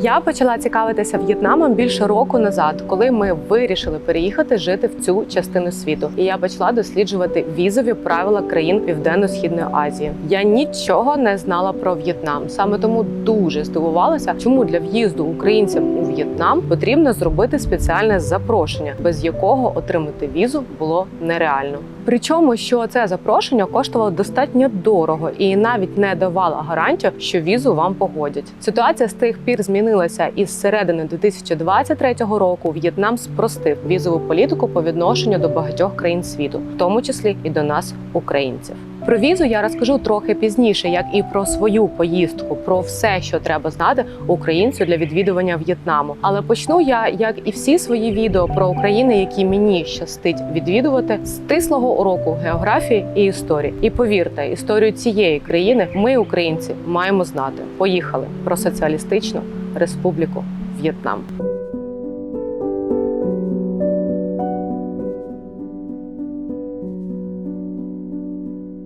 Я почала цікавитися В'єтнамом більше року назад, коли ми вирішили переїхати жити в цю частину світу. І я почала досліджувати візові правила країн Південно-східної Азії. Я нічого не знала про В'єтнам. Саме тому дуже здивувалася, чому для в'їзду українцям у В'єтнам потрібно зробити спеціальне запрошення, без якого отримати візу було нереально. Причому, що це запрошення коштувало достатньо дорого і навіть не давало гарантію, що візу вам погодять. Ситуація з тих пір змінилася і з середини 2023 року В'єтнам спростив візову політику по відношенню до багатьох країн світу, в тому числі і до нас, українців. Про візу я розкажу трохи пізніше, як і про свою поїздку, про все, що треба знати українцю для відвідування В'єтнаму. Але почну я, як і всі свої відео про України, які мені щастить відвідувати, з тислого уроку географії і історії. І повірте, історію цієї країни ми, українці, маємо знати. Поїхали про соціалістичну республіку В'єтнам.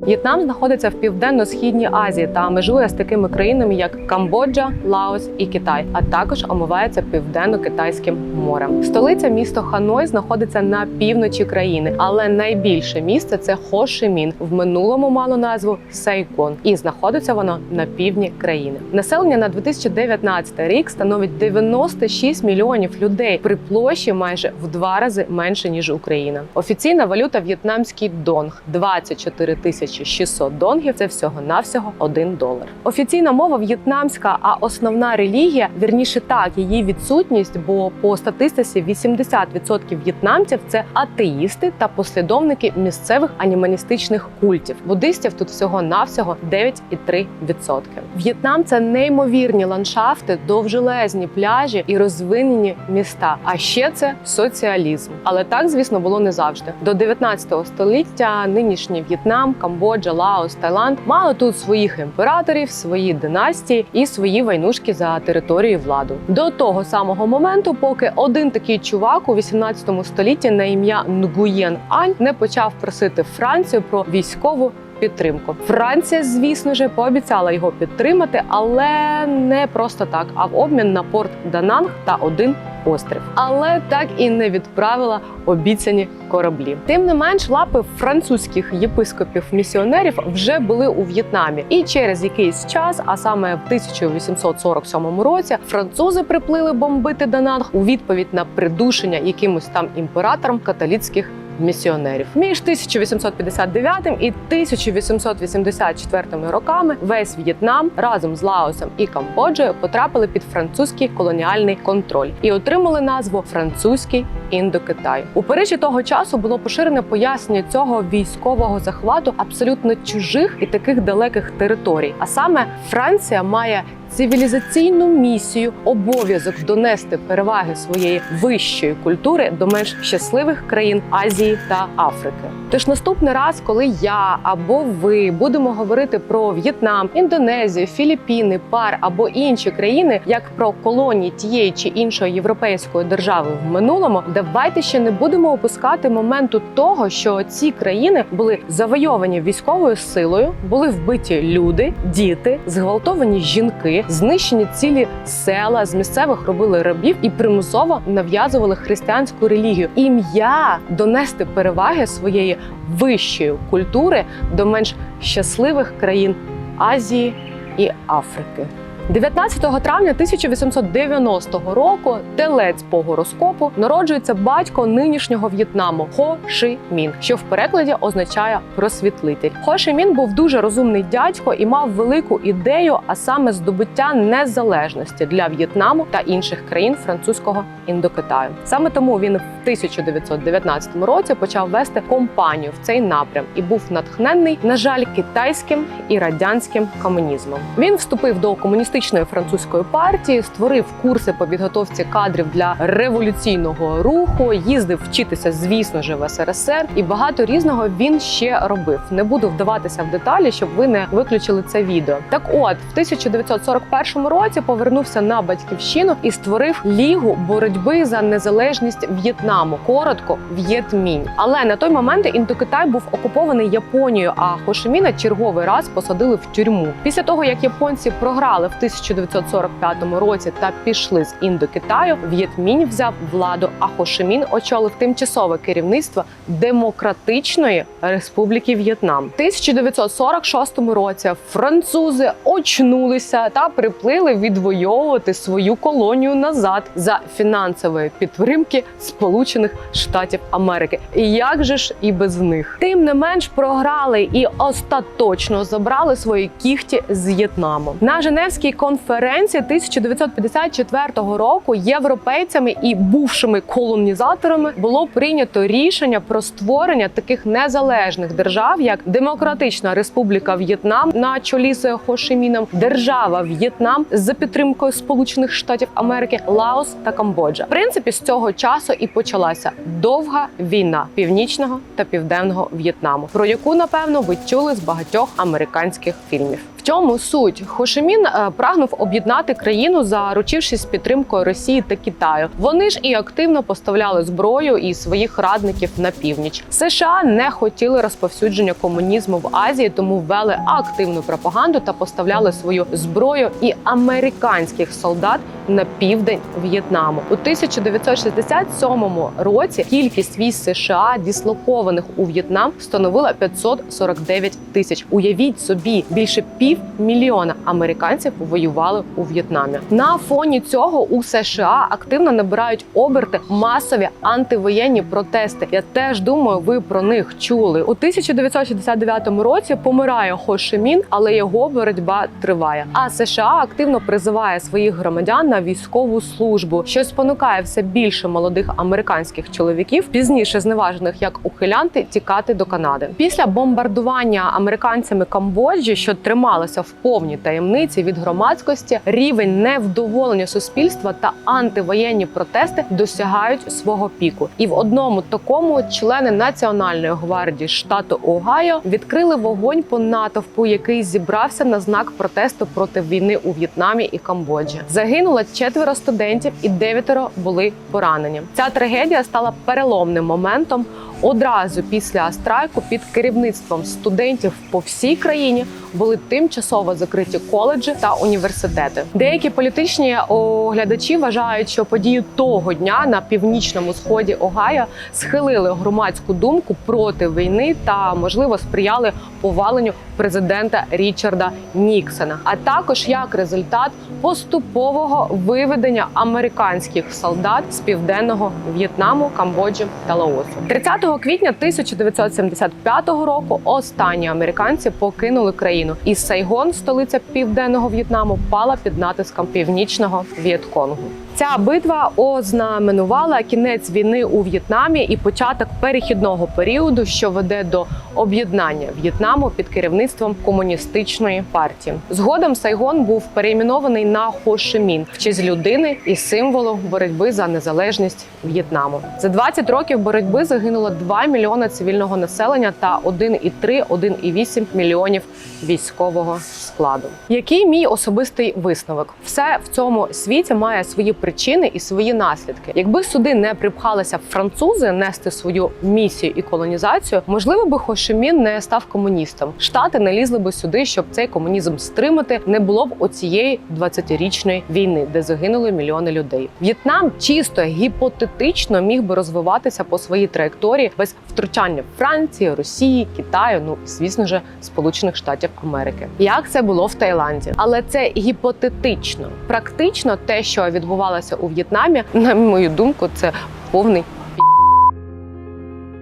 В'єтнам знаходиться в південно-східній Азії та межує з такими країнами, як Камбоджа, Лаос і Китай, а також омивається південно-китайським морем. Столиця місто Ханой знаходиться на півночі країни, але найбільше місце це Хо Ши Мін. В минулому мало назву Сайгон, і знаходиться воно на півдні країни. Населення на 2019 рік становить 96 мільйонів людей при площі майже в два рази менше ніж Україна. Офіційна валюта в'єтнамський донг 24 тисячі 600 донгів. Це всього навсього 1 долар. Офіційна мова в'єтнамська, а основна релігія вірніше так, її відсутність, бо по статистиці 80% в'єтнамців це атеїсти та послідовники місцевих анімалістичних культів. Буддистів тут всього навсього 9,3%. В'єтнам це неймовірні ландшафти, довжелезні пляжі і розвинені міста. А ще це соціалізм. Але так, звісно, було не завжди. До 19 століття нинішній В'єтнам, Камбоджа, Лаос, Таїланд мали тут своїх імператорів, свої династії і свої войнушки за територію владу. До того самого моменту, поки один такий чувак у 18 столітті на ім'я Нгуєн Ань не почав просити Францію про військову. Підтримку Франція, звісно ж, пообіцяла його підтримати, але не просто так, а в обмін на порт Дананг та один острів. Але так і не відправила обіцяні кораблі. Тим не менш, лапи французьких єпископів-місіонерів вже були у В'єтнамі, і через якийсь час, а саме в 1847 році, французи приплили бомбити Дананг у відповідь на придушення якимось там імператором католіцьких місіонерів. Між 1859 і 1884 роками весь В'єтнам разом з Лаосом і Камбоджею потрапили під французький колоніальний контроль і отримали назву Французький індокитай. У Парижі того часу було поширене пояснення цього військового захвату абсолютно чужих і таких далеких територій. А саме Франція має цивілізаційну місію, обов'язок донести переваги своєї вищої культури до менш щасливих країн Азії та Африки. Тож наступний раз, коли я або ви будемо говорити про В'єтнам, Індонезію, Філіппіни, Пар або інші країни, як про колонії тієї чи іншої європейської держави в минулому, давайте ще не будемо опускати моменту того, що ці країни були завойовані військовою силою, були вбиті люди, діти, зґвалтовані жінки, знищені цілі села з місцевих робили рабів і примусово нав'язували християнську релігію. Ім'я донести переваги своєї вищої культури до менш щасливих країн Азії і Африки. 19 травня 1890 року телець по гороскопу народжується батько нинішнього В'єтнаму Хо Ши Мін, що в перекладі означає просвітлитель. Хо Ши Мін був дуже розумний дядько і мав велику ідею, а саме здобуття незалежності для В'єтнаму та інших країн французького індокитаю. Саме тому він в 1919 році почав вести компанію в цей напрям і був натхненний, на жаль, китайським і радянським комунізмом. Він вступив до комуністичної французької партії, створив курси по підготовці кадрів для революційного руху, їздив вчитися, звісно ж, в СРСР, і багато різного він ще робив. Не буду вдаватися в деталі, щоб ви не виключили це відео. Так, от в 1941 році повернувся на батьківщину і створив лігу боротьби за незалежність В'єтнаму. Коротко В'єтмінь. Але на той момент Індокитай був окупований Японією, а Хошиміна черговий раз посадили в тюрму. Після того як японці програли в 1945 році та пішли з Індокитаю, В'єтмінь взяв владу, а Хошимін очолив тимчасове керівництво Демократичної Республіки В'єтнам. У 1946 році французи очнулися та приплили відвоювати свою колонію назад за фінансової підтримки Сполучених Штатів Америки. І як же ж і без них? Тим не менш програли і остаточно забрали свої кіхті з В'єтнаму. На Женевській конференції 1954 року європейцями і бувшими колонізаторами було прийнято рішення про створення таких незалежних держав, як Демократична Республіка В'єтнам на чолі з Хошиміном, держава В'єтнам за підтримкою Сполучених Штатів Америки, Лаос та Камбоджа. В принципі, з цього часу і почалася довга війна північного та південного В'єтнаму, про яку напевно ви чули з багатьох американських фільмів. В чому суть Хошимін е, прагнув об'єднати країну, заручившись підтримкою Росії та Китаю. Вони ж і активно поставляли зброю і своїх радників на північ. США не хотіли розповсюдження комунізму в Азії, тому ввели активну пропаганду та поставляли свою зброю і американських солдат на південь В'єтнаму. У 1967 році кількість військ США, дислокованих у В'єтнам, становила 549 тисяч. Уявіть собі, більше пів мільйона американців воювали у В'єтнамі. На фоні цього у США активно набирають оберти масові антивоєнні протести. Я теж думаю, ви про них чули. У 1969 році помирає Хо Ши але його боротьба триває. А США активно призиває своїх громадян на військову службу, що спонукає все більше молодих американських чоловіків, пізніше зневажених як ухилянти, тікати до Канади. Після бомбардування американцями Камбоджі, що трималося в повній таємниці від громадськості, рівень невдоволення суспільства та антивоєнні протести досягають свого піку. І в одному такому члени Національної гвардії штату Огайо відкрили вогонь по натовпу, який зібрався на знак протесту проти війни у В'єтнамі і Камбоджі. Загинуло четверо студентів, і дев'ятеро були поранені. Ця трагедія стала переломним моментом. Одразу після страйку під керівництвом студентів по всій країні були тимчасово закриті коледжі та університети. Деякі політичні оглядачі вважають, що події того дня на північному сході Огайо схилили громадську думку проти війни та, можливо, сприяли поваленню президента Річарда Ніксона, а також як результат поступового виведення американських солдат з південного В'єтнаму, Камбоджі та Лаосу. 30 квітня 1975 року останні американці покинули країну, і Сайгон, столиця південного В'єтнаму, пала під натиском північного В'єтконгу. Ця битва ознаменувала кінець війни у В'єтнамі і початок перехідного періоду, що веде до об'єднання В'єтнаму під керівництвом комуністичної партії. Згодом Сайгон був перейменований на Хо Ши Мін в честь людини і символу боротьби за незалежність В'єтнаму. За 20 років боротьби загинуло 2 мільйони цивільного населення та 1,3-1,8 мільйонів військового складу. Який мій особистий висновок? Все в цьому світі має свої причини і свої наслідки. Якби сюди не припхалися французи нести свою місію і колонізацію, можливо би Хошимін не став комуністом. Штати не лізли би сюди, щоб цей комунізм стримати. Не було б оцієї 20-річної війни, де загинули мільйони людей. В'єтнам чисто гіпотетично міг би розвиватися по своїй траєкторії без втручання Франції, Росії, Китаю, ну і звісно ж Сполучених Штатів Америки. Як це було в Таїланді, але це гіпотетично. Практично те, що відбувалося у В'єтнамі, на мою думку, це повний.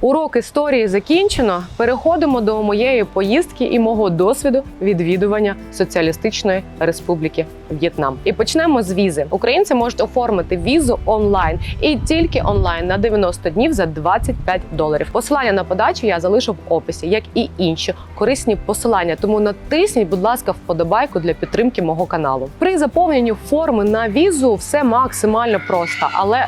Урок історії закінчено. Переходимо до моєї поїздки і мого досвіду відвідування Соціалістичної Республіки В'єтнам. І почнемо з візи. Українці можуть оформити візу онлайн і тільки онлайн на 90 днів за 25 доларів. Посилання на подачу я залишу в описі, як і інші корисні посилання. Тому натисніть, будь ласка, вподобайку для підтримки мого каналу. При заповненні форми на візу все максимально просто, але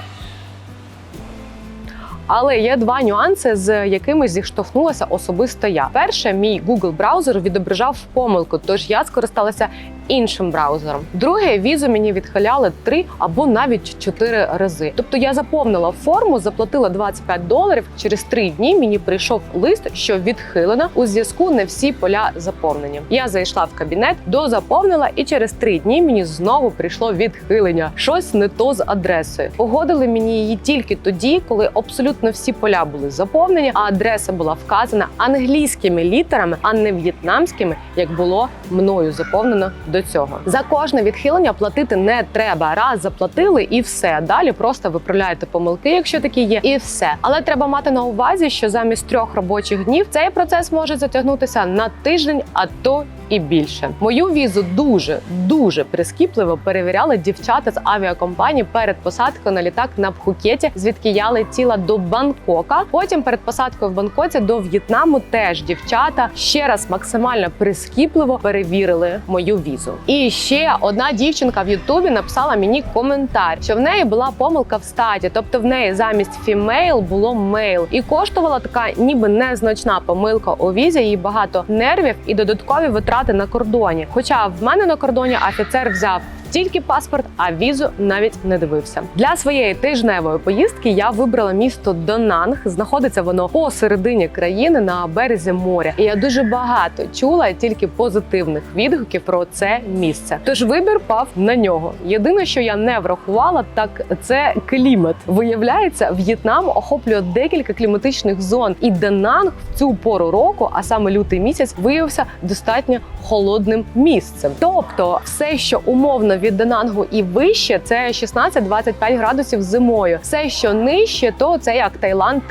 але є два нюанси, з якими зіштовхнулася особисто я. Перше, мій Google браузер відображав помилку, тож я скористалася іншим браузером. Друге, візу мені відхиляли три або навіть чотири рази. Тобто я заповнила форму, заплатила 25 доларів. Через три дні мені прийшов лист, що відхилено у зв'язку не всі поля заповнені. Я зайшла в кабінет, дозаповнила, і через три дні мені знову прийшло відхилення. Щось не то з адресою. Погодили мені її тільки тоді, коли абсолютно всі поля були заповнені, а адреса була вказана англійськими літерами, а не в'єтнамськими, як було мною заповнено цього. За кожне відхилення платити не треба. Раз заплатили і все. Далі просто виправляєте помилки, якщо такі є, і все. Але треба мати на увазі, що замість трьох робочих днів цей процес може затягнутися на тиждень, а то і більше. Мою візу дуже дуже прискіпливо перевіряли дівчата з авіакомпанії перед посадкою на літак на Пхукеті, звідки я летіла до Бангкока. Потім перед посадкою в Бангкоці до В'єтнаму теж дівчата ще раз максимально прискіпливо перевірили мою візу. І ще одна дівчинка в Ютубі написала мені коментар, що в неї була помилка в статі, тобто в неї замість фімейл було мейл, і коштувала така, ніби незначна помилка у візі. Їй багато нервів і додаткові витрати на кордоні. Хоча в мене на кордоні офіцер взяв. Тільки паспорт, а візу навіть не дивився. Для своєї тижневої поїздки я вибрала місто Донанг. Знаходиться воно посередині країни на березі моря. І я дуже багато чула тільки позитивних відгуків про це місце. Тож вибір пав на нього. Єдине, що я не врахувала, так це клімат. Виявляється, В'єтнам охоплює декілька кліматичних зон, і Дананг в цю пору року, а саме лютий місяць, виявився достатньо холодним місцем. Тобто, все, що умовно від Данангу і вище, це 16-25 градусів зимою. Все, що нижче, то це як Таїланд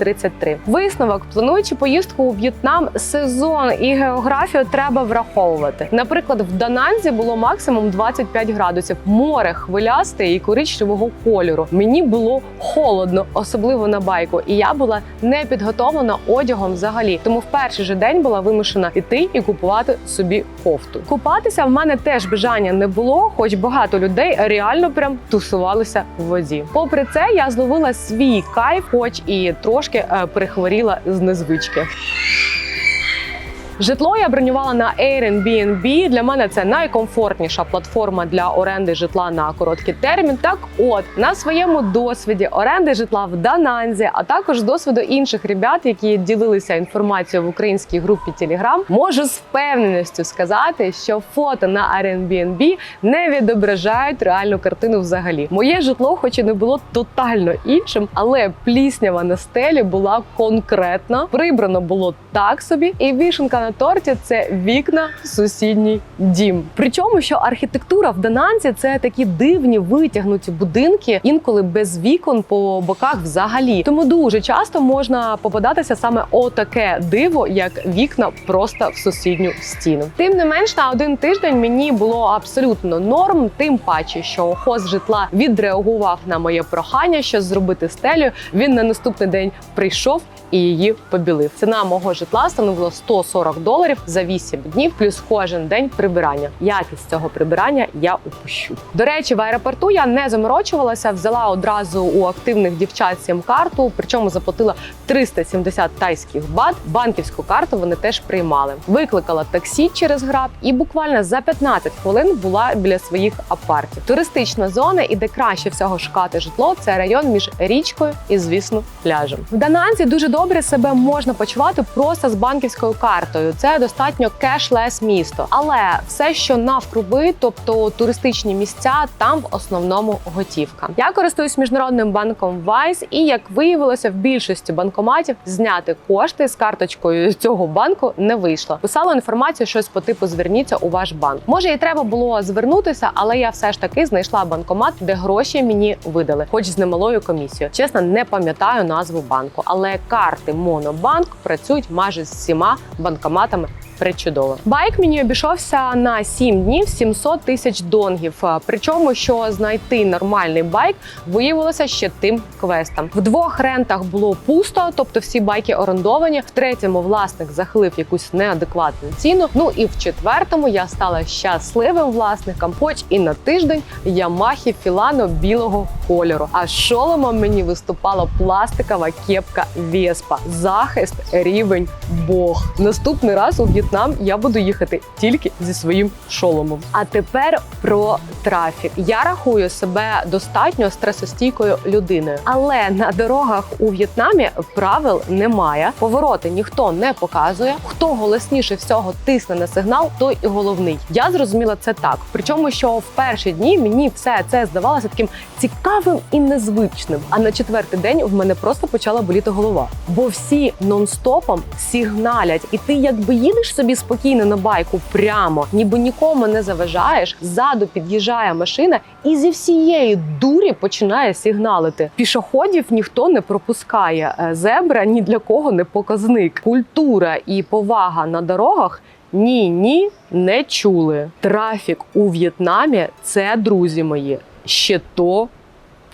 30-33. Висновок, плануючи поїздку у В'єтнам, сезон і географію треба враховувати. Наприклад, в Дананзі було максимум 25 градусів, море хвилясте і коричневого кольору. Мені було холодно, особливо на байку, і я була не підготовлена одягом взагалі. Тому в перший же день була вимушена іти і купувати собі кофту. Купатися в мене теж бажання не було, хоч багато людей реально прям тусувалися в воді. Попри це, я зловила свій кайф, хоч і трошки е, перехворіла з незвички. Житло я бронювала на Airbnb. Для мене це найкомфортніша платформа для оренди житла на короткий термін. Так, от на своєму досвіді оренди житла в Дананзі, а також досвіду інших ребят, які ділилися інформацією в українській групі Telegram, можу з впевненістю сказати, що фото на Airbnb не відображають реальну картину взагалі. Моє житло, хоч і не було тотально іншим, але пліснява на стелі була конкретна. Прибрано було так собі, і вішенка на торті це вікна в сусідній дім. Причому, що архітектура в Дананзі це такі дивні витягнуті будинки, інколи без вікон по боках взагалі. Тому дуже часто можна попадатися саме отаке диво, як вікна просто в сусідню стіну. Тим не менш, на один тиждень мені було абсолютно норм, тим паче, що хоз житла відреагував на моє прохання, що зробити стелю. Він на наступний день прийшов і її побілив. Ціна мого житла становила 140 доларів за 8 днів, плюс кожен день прибирання. Якість цього прибирання я упущу. До речі, в аеропорту я не заморочувалася, взяла одразу у активних дівчат сім-карту, причому заплатила 370 тайських бат. Банківську карту вони теж приймали. Викликала таксі через граб і буквально за 15 хвилин була біля своїх апартів. Туристична зона, і де краще всього шукати житло, це район між річкою і, звісно, пляжем. В Дананзі дуже добре себе можна почувати просто з банківською картою. Це достатньо кешлес місто, але все, що навкруги, тобто туристичні місця, там в основному готівка. Я користуюсь міжнародним банком Wise, і як виявилося, в більшості банкоматів зняти кошти з карточкою цього банку не вийшло. Писала інформацію щось по типу зверніться у ваш банк. Може, і треба було звернутися, але я все ж таки знайшла банкомат, де гроші мені видали, хоч з немалою комісією. Чесно, не пам'ятаю назву банку, але карти Монобанк працюють майже з всіма банкоматами. மாற்ற மாட்டேன் Причудово. Байк мені обійшовся на 7 днів 700 тисяч донгів. Причому, що знайти нормальний байк виявилося ще тим квестом. В двох рентах було пусто, тобто всі байки орендовані. В третьому власник захилив якусь неадекватну ціну. Ну і в четвертому я стала щасливим власником, хоч і на тиждень Ямахи Філано білого кольору. А шоломом мені виступала пластикова кепка Веспа. Захист рівень Бог. Наступний раз у В'єтнамі В'єтнам я буду їхати тільки зі своїм шоломом. А тепер про трафік. Я рахую себе достатньо стресостійкою людиною, але на дорогах у В'єтнамі правил немає. Повороти ніхто не показує. Хто голосніше всього тисне на сигнал, той і головний. Я зрозуміла це так. Причому, що в перші дні мені все це здавалося таким цікавим і незвичним. А на четвертий день в мене просто почала боліти голова. Бо всі нон-стопом сигналять, і ти якби їдеш собі спокійно на байку прямо, ніби нікому не заважаєш. Ззаду під'їжджає машина і зі всієї дурі починає сигналити. Пішоходів ніхто не пропускає. Е, Зебра ні для кого не показник. Культура і повага на дорогах. Ні, ні, не чули. Трафік у В'єтнамі це друзі мої. Ще то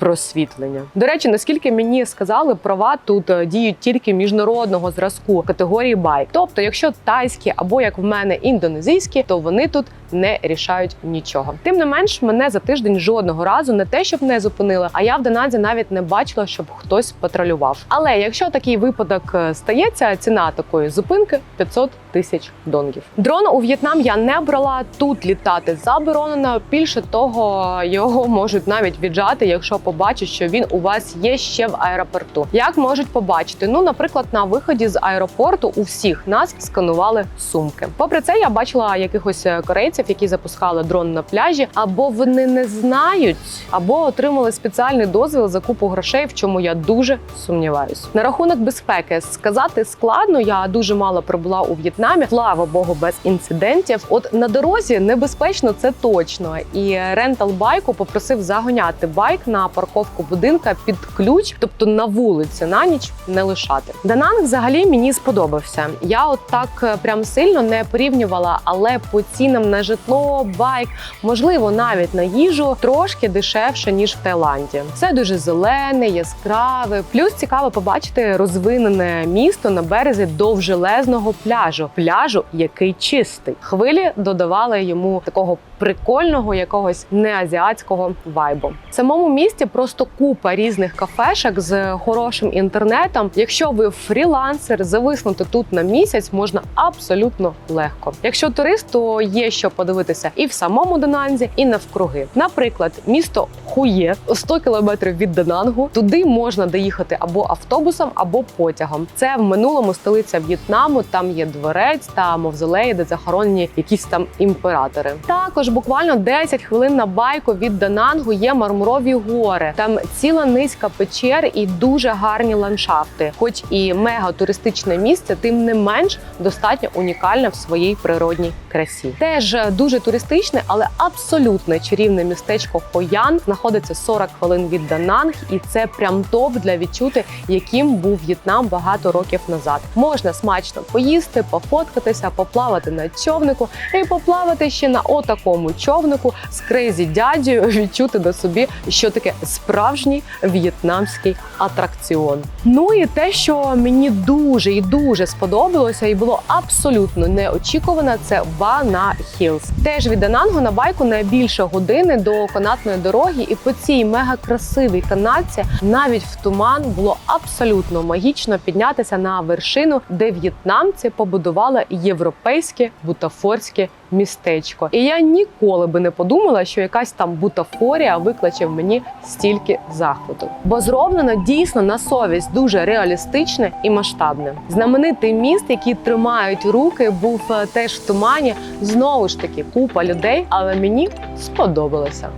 просвітлення. До речі, наскільки мені сказали, права тут е, діють тільки міжнародного зразку категорії байк. Тобто, якщо тайські або як в мене індонезійські, то вони тут не рішають нічого. Тим не менш, мене за тиждень жодного разу не те, щоб не зупинили, а я в Даназі навіть не бачила, щоб хтось патрулював. Але якщо такий випадок е, стається, ціна такої зупинки 500 тисяч донгів. Дрон у В'єтнам я не брала. Тут літати заборонено. Більше того, його можуть навіть віджати, якщо побачать, що він у вас є ще в аеропорту. Як можуть побачити? Ну, наприклад, на виході з аеропорту у всіх нас сканували сумки. Попри це, я бачила якихось е, корейців, які запускали дрон на пляжі, або вони не знають, або отримали спеціальний дозвіл за купу грошей, в чому я дуже сумніваюсь. На рахунок безпеки сказати складно. Я дуже мало пробула у В'єтнамі. Слава Богу, без інцидентів. От на дорозі небезпечно, це точно. І рентал байку попросив загоняти байк на парковку будинка під ключ, тобто на вулиці на ніч не лишати. Дананг взагалі мені сподобався. Я от так е, прям сильно не порівнювала, але по цінам на житло, байк, можливо, навіть на їжу трошки дешевше ніж в Таїланді. Все дуже зелене, яскраве. Плюс цікаво побачити розвинене місто на березі довжелезного пляжу. Пляжу, який чистий. Хвилі додавали йому такого прикольного якогось неазіатського вайбу. В самому місті просто купа різних кафешок з хорошим інтернетом. Якщо ви фрілансер, зависнути тут на місяць можна абсолютно легко. Якщо турист, то є що подивитися і в самому Дананзі, і навкруги. Наприклад, місто Хує 100 кілометрів від Данангу. Туди можна доїхати або автобусом, або потягом. Це в минулому столиця В'єтнаму. Там є дворець та мавзолеї, де захоронені якісь там імператори. Також буквально 10 хвилин на байку від Данангу є мармурові гори. Там ціла низка печер і дуже гарні ландшафти. Хоч і мега туристичне місце, тим не менш достатньо унікальне в своїй природній красі. Теж дуже туристичне, але абсолютно чарівне містечко Хоян знаходиться 40 хвилин від Дананг, і це прям топ для відчути, яким був В'єтнам багато років назад. Можна смачно поїсти, пофоткатися, поплавати на човнику і поплавати ще на отакому човнику з крейзі дядю, відчути на собі, що таке справжній в'єтнамський атракціон. Ну і те, що мені дуже і дуже сподобалося, і було абсолютно неочікувано, це Бана Хілс. Теж від Данангу на байку не більше години до канатної дороги, і по цій мега красивій канатці навіть в туман було абсолютно магічно піднятися на вершину, де в'єтнамці побудували європейське бутафорське містечко. І я ніколи би не подумала, що якась там бутафорія викличе в мені стільки захвату. Бо зроблено дійсно на совість дуже реалістичне і масштабне. Знаменитий міст, який тримають руки, був е, теж в тумані. Знову ж таки, купа людей, але мені сподобалося.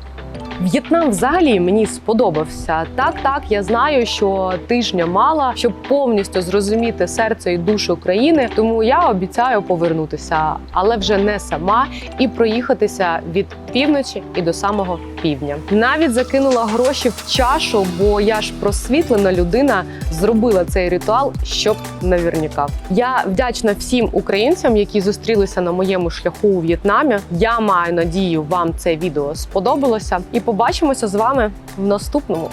В'єтнам взагалі мені сподобався. Так, так, я знаю, що тижня мала, щоб повністю зрозуміти серце і душу країни. Тому я обіцяю повернутися, але вже не сама, і проїхатися від півночі і до самого півдня. Навіть закинула гроші в чашу, бо я ж просвітлена людина зробила цей ритуал, щоб наверняка. Я вдячна всім українцям, які зустрілися на моєму шляху у В'єтнамі. Я маю надію, вам це відео сподобалося, і побачимося з вами в наступному.